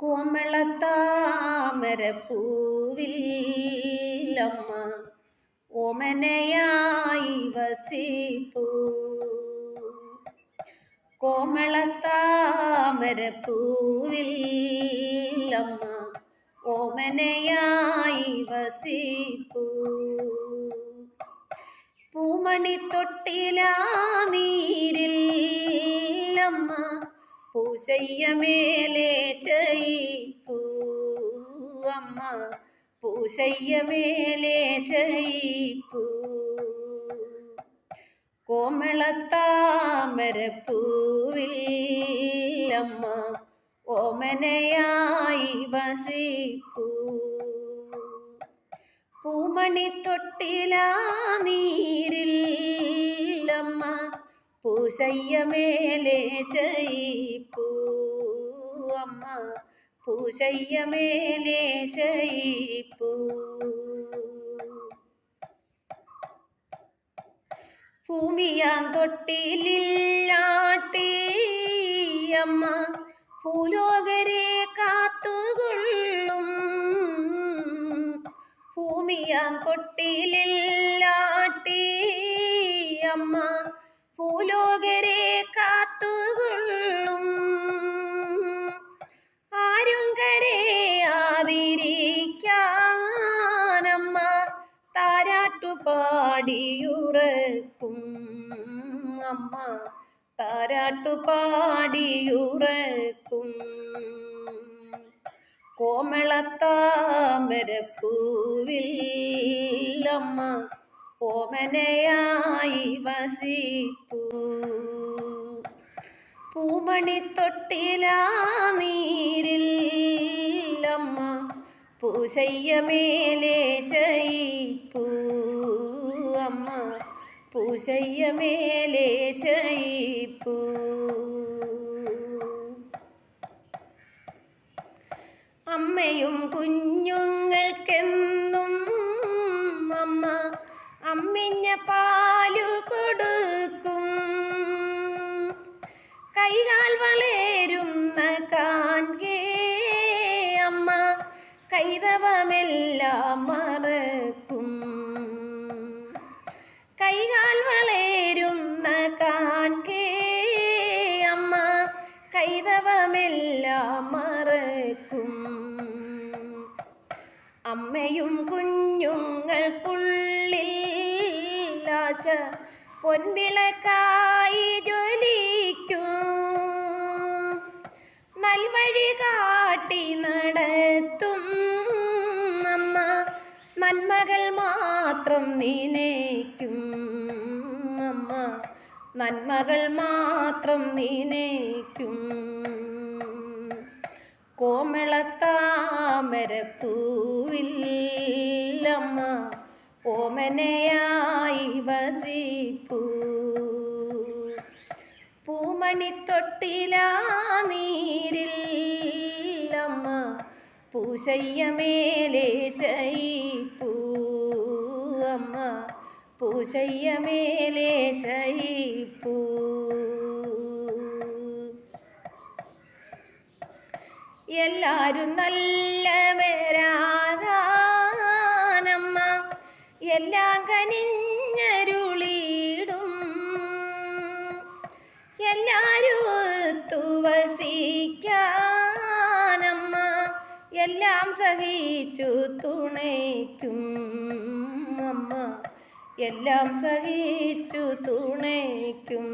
കോമളത്താമരപ്പൂവില്ലമ്മ ഓമനയായി വസിപ്പൂ. കോമളത്താമരപ്പൂവില്ലമ്മ ഓമനയായി വസിപ്പൂ. പൂമണി തൊട്ടിലാ നീരില്ലമ്മ പൂശയ്യമേലെ ശയിപ്പൂ അമ്മ പൂ ശയിപ്പൂ കോമളത്താമരപ്പൂവില്ലമ്മ ഓമനയായി വസിപ്പൂ. പൂമണി തൊട്ടിലാ നീരില്ലമ്മ പൂശയ്യമേലെ ശയിപ്പൂ. അമ്മ പൂശയ്യമേലെ ശയിപ്പൂ. ഭൂമിയാൻ തൊട്ടിലില്ലാട്ടി. അമ്മ ഭൂലോകരെ കാത്തുകൊള്ളും. ഭൂമിയാൻ തൊട്ടിലില്ലാട്ടി. അമ്മ ഭൂലോകരെ കാത്തുകൊള്ളും. ആരും കരയാതിരിക്കാനമ്മ താരാട്ടുപാടിയുറക്കും. അമ്മ താരാട്ടുപാടിയുറക്കും. കോമളത്താമരപ്പൂവില്ലമ്മ ഓമനയായി വസിപ്പൂ പൂമണി തൊട്ടിലാ നീരില്ലമ്മ പൂശയ്യമേലെ ശയിപ്പൂ. അമ്മ പൂശയ്യമേലേ ശയിപ്പൂ. അമ്മയും കുഞ്ഞുങ്ങൾക്കെന്നും അമ്മ അമ്മിഞ്ഞ പാലു കൊടുക്കും. കൈകാൽ വളരുന്ന കാൺകേ അമ്മ കൈതവമെല്ലാം മറക്കും. കൈകാൽ വളരുന്ന കാൺകേ അമ്മ കൈതവമെല്ലാം മറക്കും. അമ്മയും കുഞ്ഞുങ്ങൾക്കുള്ളിൽ ആശ പൊൻവിളക്കായി ജ്വലിക്കും. നൽവഴി കാട്ടി നടത്തും അമ്മ. നന്മകൾ മാത്രം നീനേക്കും അമ്മ. നന്മകൾ മാത്രം നീനേക്കും കോമളത്താമരപ്പൂവില്ലമ്മ ഓമനയായി വസിപ്പൂ. പൂമണി നീരിൽ അമ്മ പൂശയ്യമേലെ ശയിപ്പൂ. അമ്മ പൂശയ്യമേലെ ശയിപ്പൂ. എല്ലാരും നല്ലവരാകാനമ്മ എല്ലാം കനിഞ്ഞരുളീടും. എല്ലാരും തുവസിക്കാനമ്മ എല്ലാം സഹിച്ചു തുണയ്ക്കും അമ്മ. എല്ലാം സഹിച്ചു തുണയ്ക്കും.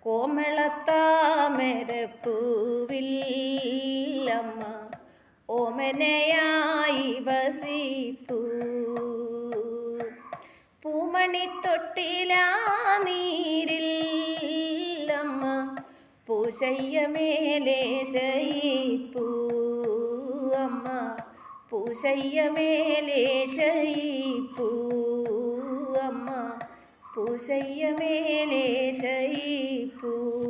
കോമളത്താമരപ്പൂവില്ലമ്മ ഓമനയായി വസിപ്പു. പൂമണി തൊട്ടിലാ അമ്മ പൂശയ്യമേലെ ശയിപ്പൂ. അമ്മ പൂശയ്യമേലെ ശയിപ്പൂ. അമ്മ പൂശയ്യമേലെ ശയിപ്പൂ.